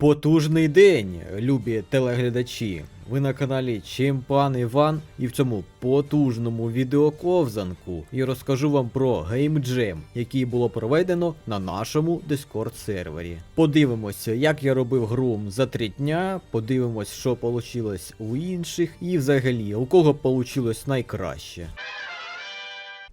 Потужний день, любі телеглядачі. Ви на каналі Чемпан Іван і в цьому потужному відеоковзанку я розкажу вам про геймджем, який було проведено на нашому Discord сервері. Подивимося, як я робив гру за три дня, подивимось, що вийшло у інших, і взагалі, у кого вийшло найкраще.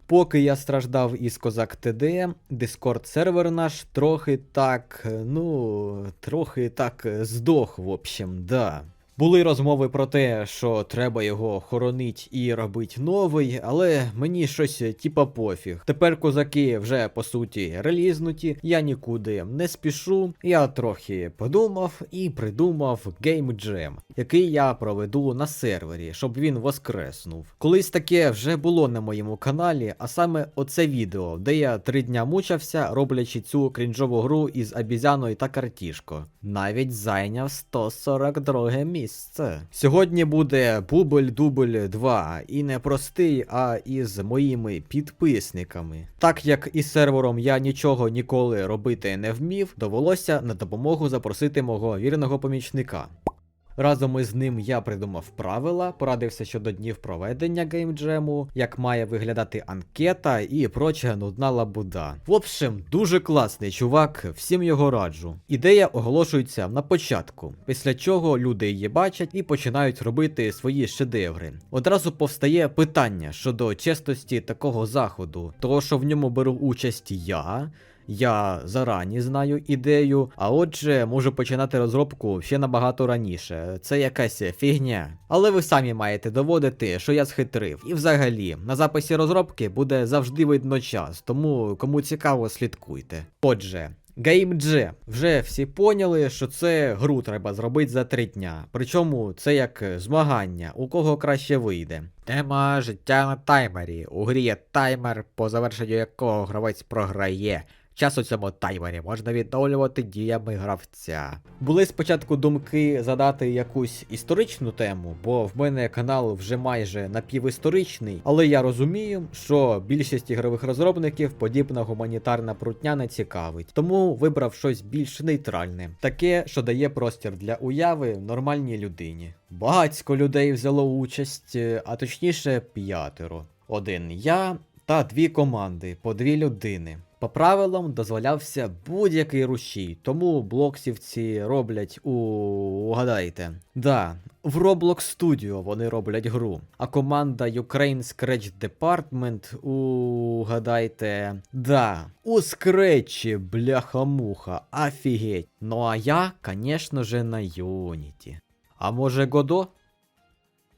Поки я страждав із Козак ТД, дискорд сервер наш трохи так, е, ну, трохи так е, здох, в общем, да. Були розмови про те, що треба його хоронить і робить новий, але мені щось типа пофіг. Тепер козаки вже по суті релізнуті, я нікуди не спішу. Я трохи подумав і придумав Game Jam, який я проведу на сервері, щоб він воскреснув. Колись таке вже було на моєму каналі, а саме оце відео, де я три дня мучався, роблячи цю крінжову гру із обізяною та картішко. Навіть зайняв 142 місце. Сьогодні буде бубль дубль 2, і не простий, а із моїми підписниками. Так як із сервером я нічого ніколи робити не вмів, довелося на допомогу запросити мого вірного помічника. Разом із ним я придумав правила, порадився щодо днів проведення геймджему, як має виглядати анкета і проча нудна лабуда. В общем, дуже класний чувак, всім його раджу. Ідея оголошується на початку, після чого люди її бачать і починають робити свої шедеври. Одразу повстає питання щодо чесності такого заходу, того що в ньому беру участь я. Я зарані знаю ідею, а отже, можу починати розробку ще набагато раніше. Це якась фігня. Але ви самі маєте доводити, що я схитрив. І взагалі, на записі розробки буде завжди видно час, тому кому цікаво, слідкуйте. Отже. Game. Вже всі поняли, що це гру треба зробити за три дня. Причому це як змагання, у кого краще вийде. Тема життя на таймері. У грі є таймер, по завершенню якого гравець програє. Час у цьому таймері можна відновлювати діями гравця. Були спочатку думки задати якусь історичну тему, бо в мене канал вже майже напівісторичний, але я розумію, що більшість ігрових розробників подібна гуманітарна прутня не цікавить, тому вибрав щось більш нейтральне, таке, що дає простір для уяви нормальній людині. Багацько людей взяло участь, е, а точніше п'ятеро. Один я та дві команди по дві людини. По правилам дозволявся будь-який рушій, тому блоксівці роблять у угадайте. Да, в Roblox Studio вони роблять гру. А команда Ukraine Scratch Department, угадайте. Да, у скретчі, бляха-муха, офігеть. Ну а я, конечно же, на Unity. А може Годо?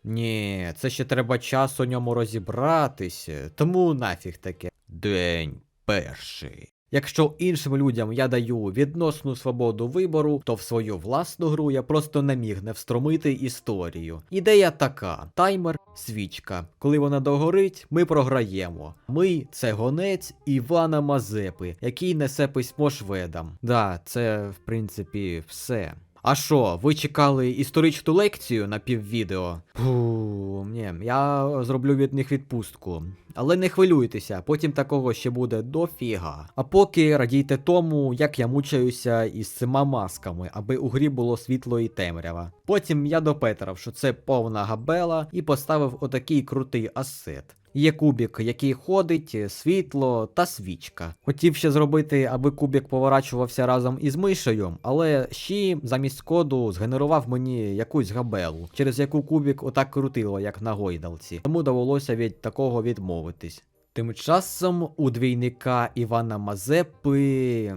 Ні, це ще треба час у ньому розібратися, тому нафіг таке. День перший. Якщо іншим людям я даю відносну свободу вибору, то в свою власну гру я просто не міг не встромити історію. Ідея така: таймер, свічка. Коли вона догорить, ми програємо. Ми це гонець Івана Мазепи, який несе письмо шведам. Да, це в принципі все. А що, ви чекали історичну лекцію на піввідео? Фу, ні, я зроблю від них відпустку. Але не хвилюйтеся, потім такого ще буде дофіга. А поки радійте тому, як я мучаюся із цими масками, аби у грі було світло і темрява. Потім я допетрав, що це повна габела, і поставив отакий крутий асет. Є кубік, який ходить, світло та свічка. Хотів ще зробити, аби кубік поворачувався разом із мишею, але ще замість коду згенерував мені якусь габелу, через яку кубік отак крутило, як на гойдалці. Тому довелося від такого відмовитись. Тим часом у двійника Івана Мазепи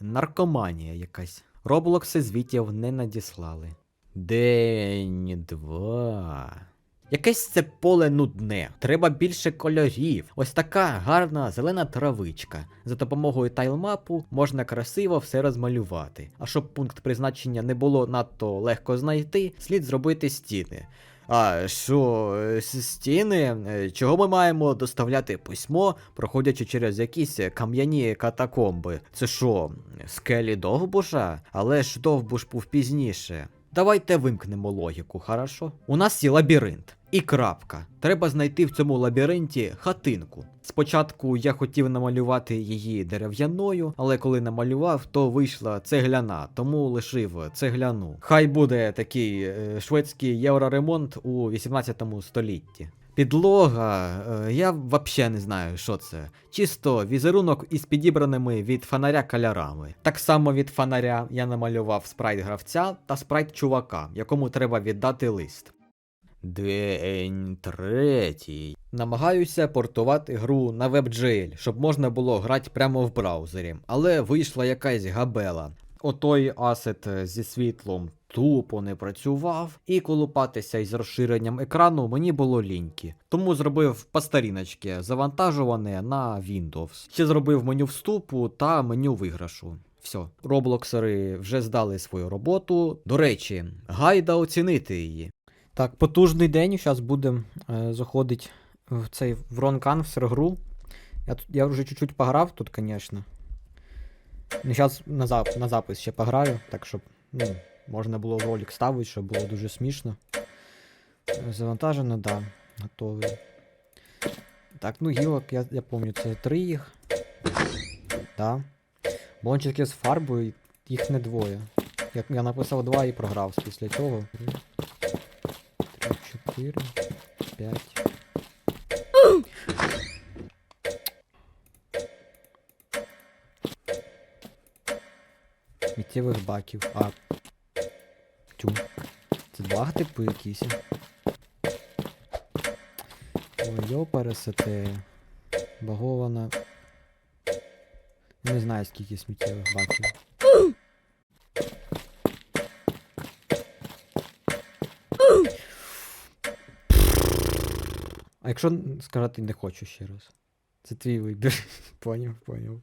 наркоманія якась. Роблокси звітів не надіслали. День два. Якесь це поле нудне, треба більше кольорів. Ось така гарна зелена травичка. За допомогою тайлмапу можна красиво все розмалювати. А щоб пункт призначення не було надто легко знайти, слід зробити стіни. А що, стіни? Чого ми маємо доставляти письмо, проходячи через якісь кам'яні катакомби? Це що, скелі довбуша? Але ж довбуш був пізніше. Давайте вимкнемо логіку, хорошо? У нас є лабіринт. І крапка. Треба знайти в цьому лабіринті хатинку. Спочатку я хотів намалювати її дерев'яною, але коли намалював, то вийшла цегляна, тому лишив цегляну. Хай буде такий е, шведський євроремонт у 18 столітті. Підлога, е, я взагалі не знаю, що це. Чисто візерунок із підібраними від фонаря кольорами. Так само від фонаря я намалював спрайт гравця та спрайт чувака, якому треба віддати лист. День третій. Намагаюся портувати гру на WebGL, щоб можна було грати прямо в браузері, але вийшла якась габела. Отой асет зі світлом тупо не працював, і колупатися із розширенням екрану мені було ліньки. Тому зробив постаріночки, завантажуване на Windows. Ще зробив меню вступу та меню виграшу. Все, роблоксери вже здали свою роботу. До речі, гайда оцінити її. Так, потужний день. Зараз будемо е, заходити в цей в Ron Canvas гру. Я, я вже чуть-чуть пограв тут, звісно. Ну, зараз на, зап, на запис ще пограю, так щоб ну, можна було в ролик ставити, щоб було дуже смішно. Е, Завантажено, да, готовий. Так, ну гілок, я, я пам'ятаю, це три їх. Да. Блончики з фарбою, їх не двоє. Я, я написав два і програв після цього. Три, чотири, п'ять. Миттєвих баків. А. Тю. Це два типу якісь. Ой, йо пересете. Багована. Не знаю скільки сміттєвих баків. А якщо сказати не хочу ще раз? Це твій вибір. поняв, поняв.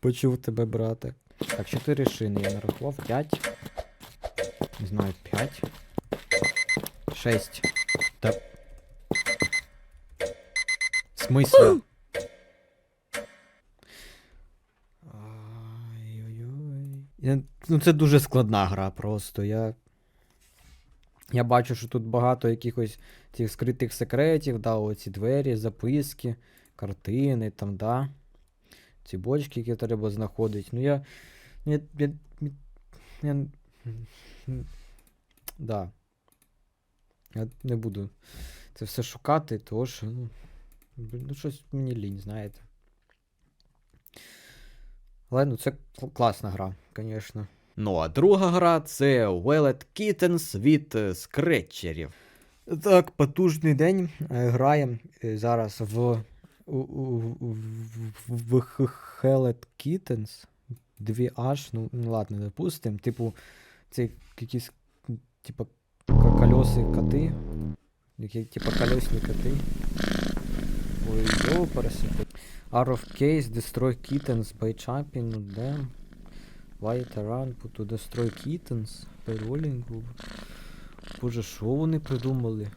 Почув тебе, брате. Так, 4 шини я нарахував. 5. Не знаю, 5. 6. Та. Я- Ну це дуже складна гра просто. Я. Я бачу, що тут багато якихось цих скритих секретів, да, оці двері, записки, картини там, да. Ці бочки, які треба знаходити. Ну я. Я. я, я, да. Я не буду це все шукати, тому що. Ну, ну щось мені лінь, знаєте. Але ну це кл- класна гра, звісно. Ну а друга гра це Wellet Kittens від е, скретчерів. Так, потужний день. Е, Граємо е, зараз в. в- Hellet Kittens. 2H, ну, ну ладно, допустим. Типу, це якісь, м, типа, к- колеси коти. Які, типа, колесні коти. Ой, йо, пересипи. Out of case, destroy kittens by on them. White run to destroy kittens by rolling over. Боже, що вони придумали?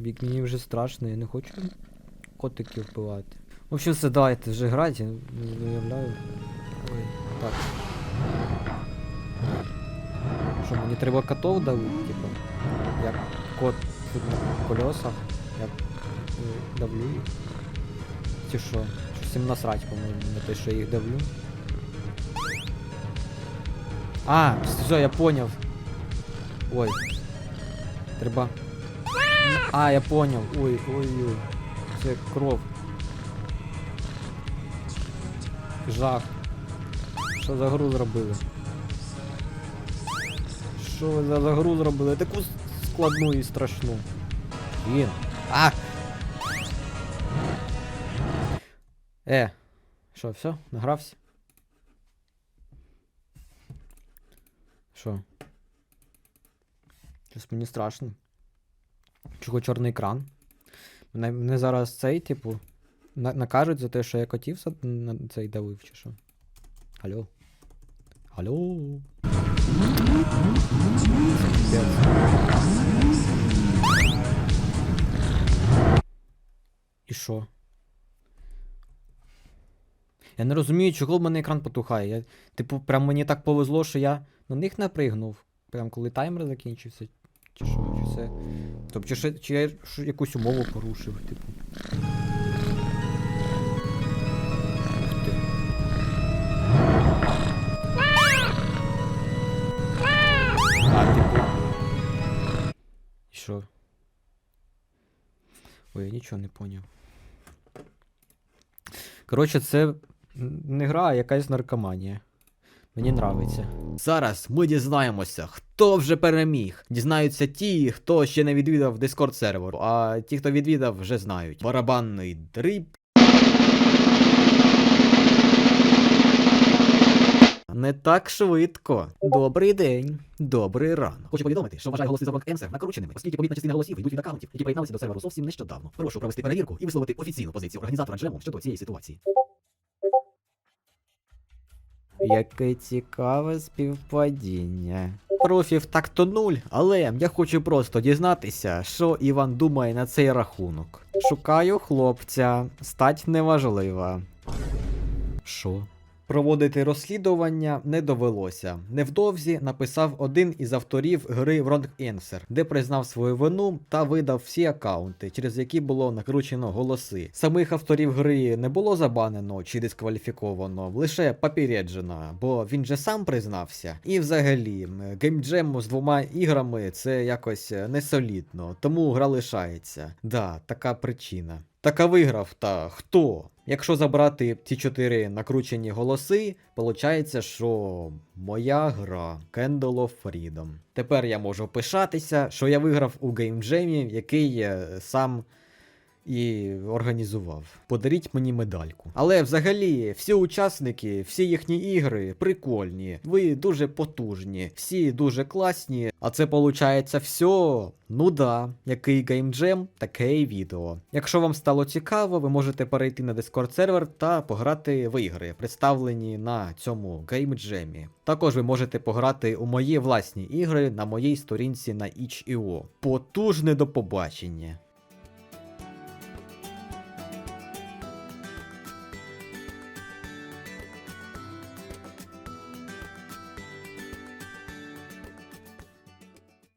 Вік- мені вже страшно, я не хочу котиків вбивати. В общем, все, давайте вже грати, не уявляю. Ой, так. Що, мені треба котов давити, типа? Як кот тут на колесах, як е, давлю їх. Чи що? Щось їм насрать, по-моєму, на те, що я їх давлю. А, все, я поняв. Ой. Треба. А, я поняв. Ой, ой, ой. Це кров. Жах. Що за гру зробили? Що ви за, за гру зробили? Таку складну і страшну. Він. А! Е. Що, все? Награвся? Що? Щось мені страшно. Чого чорний екран? Мене, мене зараз цей, типу, на, накажуть за те, що я котів на цей давив, чи що? Алло? Алло? І що? Я не розумію, чого в мене екран потухає. Я, типу, прям мені так повезло, що я на них напригнув. Прям коли таймер закінчився. Чи що, чи це Тобто, чи, чи я що, якусь умову порушив, типу. Типу. Ой, я нічого не поняв. Коротше, це не гра, а якась наркоманія. Мені нравиться. Зараз ми дізнаємося, хто вже переміг. Дізнаються ті, хто ще не відвідав Discord сервер, а ті, хто відвідав, вже знають. Барабанний дріб. Не так швидко. Добрий день, добрий ранок. Хочу повідомити, що вважаю голоси за блок Енсер накрученими, оскільки помітна частина голосів йдуть від аккаунтів, які приєдналися до серверу зовсім нещодавно. Прошу провести перевірку і висловити офіційну позицію організатора джему щодо цієї ситуації. Яке цікаве співпадіння. Профів так то нуль, але я хочу просто дізнатися, що Іван думає на цей рахунок. Шукаю хлопця, стать неважлива. Що? Проводити розслідування не довелося. Невдовзі написав один із авторів гри Wrong Answer, де признав свою вину та видав всі акаунти, через які було накручено голоси. Самих авторів гри не було забанено чи дискваліфіковано, лише попереджено, бо він же сам признався. І взагалі, геймджем з двома іграми це якось е, несолідно, тому гра лишається. Да, така причина. Так а виграв та хто? Якщо забрати ці чотири накручені голоси, виходить, що моя гра Candle of Freedom. Тепер я можу пишатися, що я виграв у геймджемі, який я сам і організував. Подаріть мені медальку. Але взагалі, всі учасники, всі їхні ігри прикольні, ви дуже потужні, всі дуже класні. А це виходить все. Ну да, який геймджем, таке і відео. Якщо вам стало цікаво, ви можете перейти на Discord сервер та пограти в ігри, представлені на цьому геймджемі. Також ви можете пограти у мої власні ігри на моїй сторінці на itch.io. Потужне до побачення.